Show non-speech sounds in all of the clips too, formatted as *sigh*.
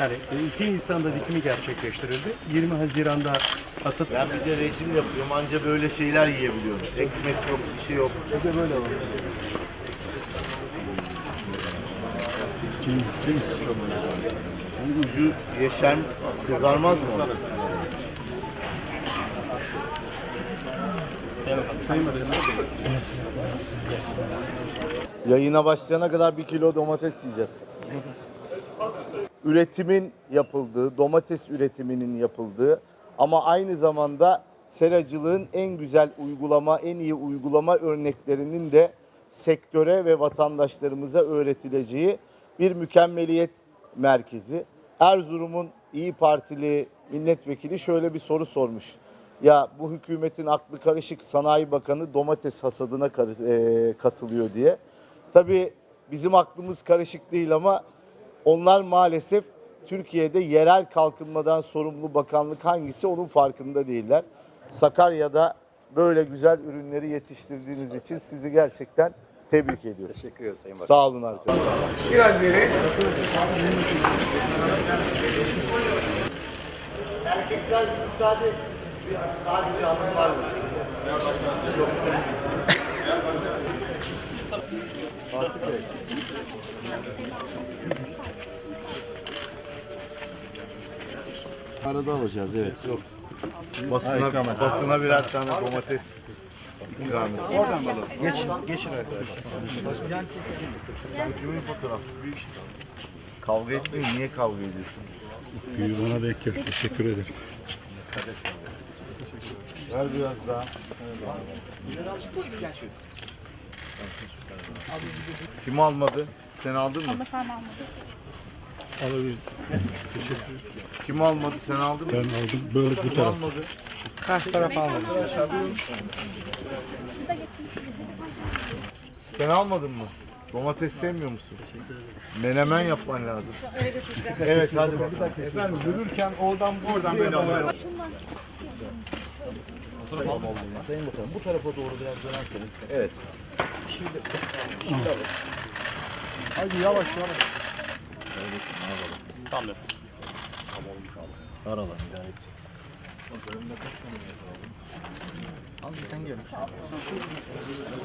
Yani 2 Nisan'da dikimi gerçekleştirildi. 20 Haziran'da hasat Ben bir de rejim yapıyorum anca böyle şeyler yiyebiliyorum. Ekmek yok, bir şey yok. Bir de böyle var. Ceviz, ceviz. Bu ucu yeşer kızarmaz mı? Yayına başlayana kadar bir kilo domates yiyeceğiz. *laughs* Üretimin yapıldığı, domates üretiminin yapıldığı ama aynı zamanda seracılığın en güzel uygulama, en iyi uygulama örneklerinin de sektöre ve vatandaşlarımıza öğretileceği bir mükemmeliyet merkezi. Erzurum'un İyi Partili milletvekili şöyle bir soru sormuş. Ya bu hükümetin aklı karışık Sanayi Bakanı domates hasadına eee, katılıyor diye. Tabii bizim aklımız karışık değil ama onlar maalesef Türkiye'de yerel kalkınmadan sorumlu bakanlık hangisi onun farkında değiller. Sakarya'da böyle güzel ürünleri yetiştirdiğiniz için sizi gerçekten tebrik ediyorum. Teşekkür ederim Sayın Sağ olun arkadaşlar. Biraz geri. Erkekler müsaade etsin. Sadece hanımlar mı? Yok sen. Arada alacağız evet. Yok. Basına, basına birer tane domates. Oradan alalım. Geçin, geçin arkadaşlar. Kimin fotoğrafı? Kavga etmeyin. Niye kavga ediyorsunuz? Büyü bana da ek Teşekkür ederim. Ver biraz daha. Kim almadı? Sen aldın mı? Alabiliriz. Kim almadı? Sen aldın mı? Ben aldım. Böyle bu taraf. almadı? Karşı tarafa alalım. Sen almadın mı? Domates sevmiyor musun? Menemen yapman lazım. Evet hadi bakalım. Efendim yürürken oradan oradan böyle alalım. Sayın Bakanım bu tarafa doğru biraz dönerseniz. Evet. Şimdi. Hadi yavaş yavaş. Tamam. Aralar idare edeceğiz. Al sen gel.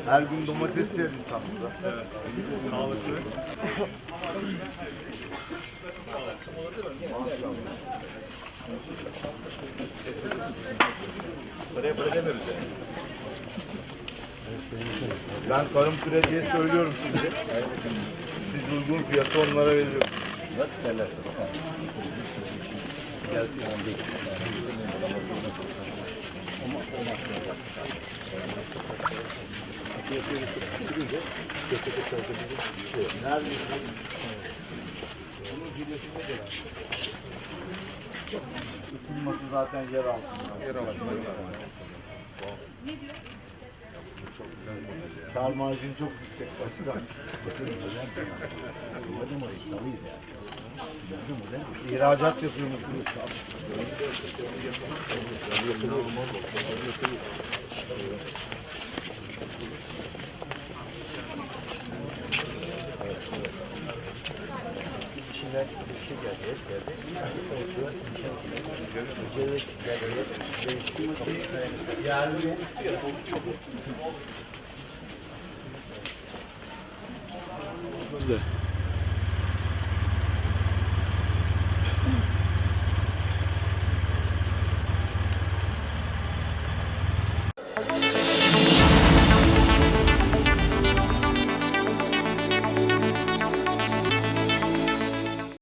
Her gün domates yer insan burada. Ben tarım krediye söylüyorum şimdi. *laughs* Uygun fiyatı onlara veriyorsunuz. Nasıl isterlerse bakalım. Isınması zaten yer altında. Yer altında. Kar marjin çok yüksek başkan. Hadi mi? İştahıyız yani. Model. İhracat yapıyor musunuz? İçinden bir şey geldi, hep geldi. Bir sayısı Cevdet geldi, değişti. Yerli Güzel.